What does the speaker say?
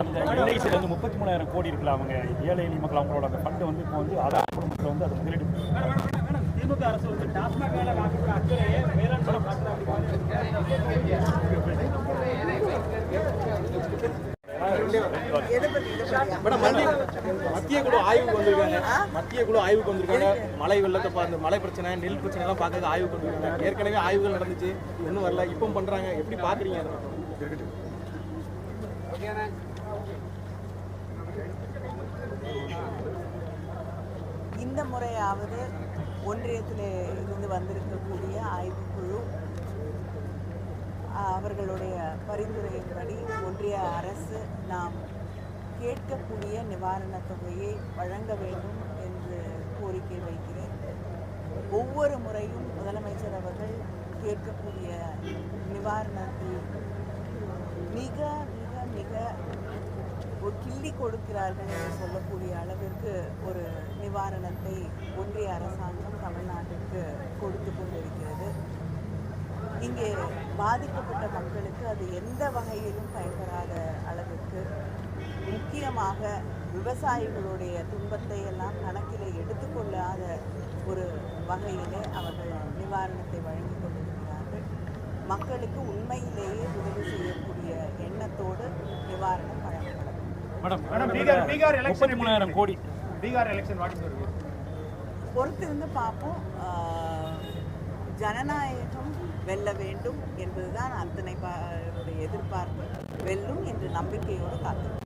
அந்த எல்ஐசியில் வந்து முப்பத்தி மூணாயிரம் கோடி இருக்குல்ல அவங்க ஏழை எளிய மக்கள் அவங்களோட அந்த ஃபண்டு வந்து இப்போ வந்து ஆதார குடும்பத்தில் வந்து அதை முதலீடு திமுக அரசு வந்து டாஸ்மாக் அக்கறையே வேளாண் மத்திய குழு ஆய்வுக்கு வந்திருக்காங்க. மத்திய குழு ஆய்வுக்கு வந்திருக்காங்க. மழை வெள்ளத்தை பார்த்து மழை பிரச்சனை நெல் பிரச்சனை எல்லாம் பார்க்க ஆய்வுக்கு வந்திருக்காங்க. ஏற்கனவே ஆய்வுகள் நடந்துச்சு. இன்னும் வரல. இப்போ பண்றாங்க. எப்படி பாக்குறீங்க அதை? இந்த முறையாவது ஒன்றியத்தில் இருந்து வந்திருக்கக்கூடிய ஆய்வுக்குழு ஆஹ், அவர்களுடைய பரிந்துரையின்படி ஒன்றிய அரசு நாம் கேட்கக்கூடிய நிவாரணத் தொகையை வழங்க வேண்டும் என்று கோரிக்கை வைக்கிறேன். ஒவ்வொரு முறையும் முதலமைச்சர் அவர்கள் கேட்கக்கூடிய நிவாரணத்தில் மிக மிக மிக ஒரு கிள்ளி கொடுக்கிறார்கள் என்று சொல்லக்கூடிய அளவிற்கு ஒரு நிவாரணத்தை ஒன்றிய அரசாங்கம் தமிழ்நாட்டிற்கு கொடுத்து கொண்டிருக்கிறது. இங்கே பாதிக்கப்பட்ட மக்களுக்கு அது எந்த வகையிலும் பயன்பெறாத அளவிற்கு முக்கியமாக விவசாயிகளுடைய துன்பத்தை எல்லாம் கணக்கில் எடுத்துக்கொள்ளாத ஒரு வகையிலே அவர்கள் நிவாரணத்தை வழங்கி கொண்டிருக்கிறார்கள். மக்களுக்கு உண்மையிலேயே உதவி செய்யக்கூடிய எண்ணத்தோடு madam madam, Bihar- Bihar election முப்பத்தி மூணாயிரம் கோடி. பீகார் எலெக்ஷன் வாட் இஸ் பொறுத்திருந்து பார்ப்போம். ஆஹ், ஜனநாயகம் வெல்ல வேண்டும் என்பதுதான் அத்தனை பேருடைய எதிர்பார்ப்பு. வெல்லும் என்று நம்பிக்கையோடு காத்திருக்கிறோம்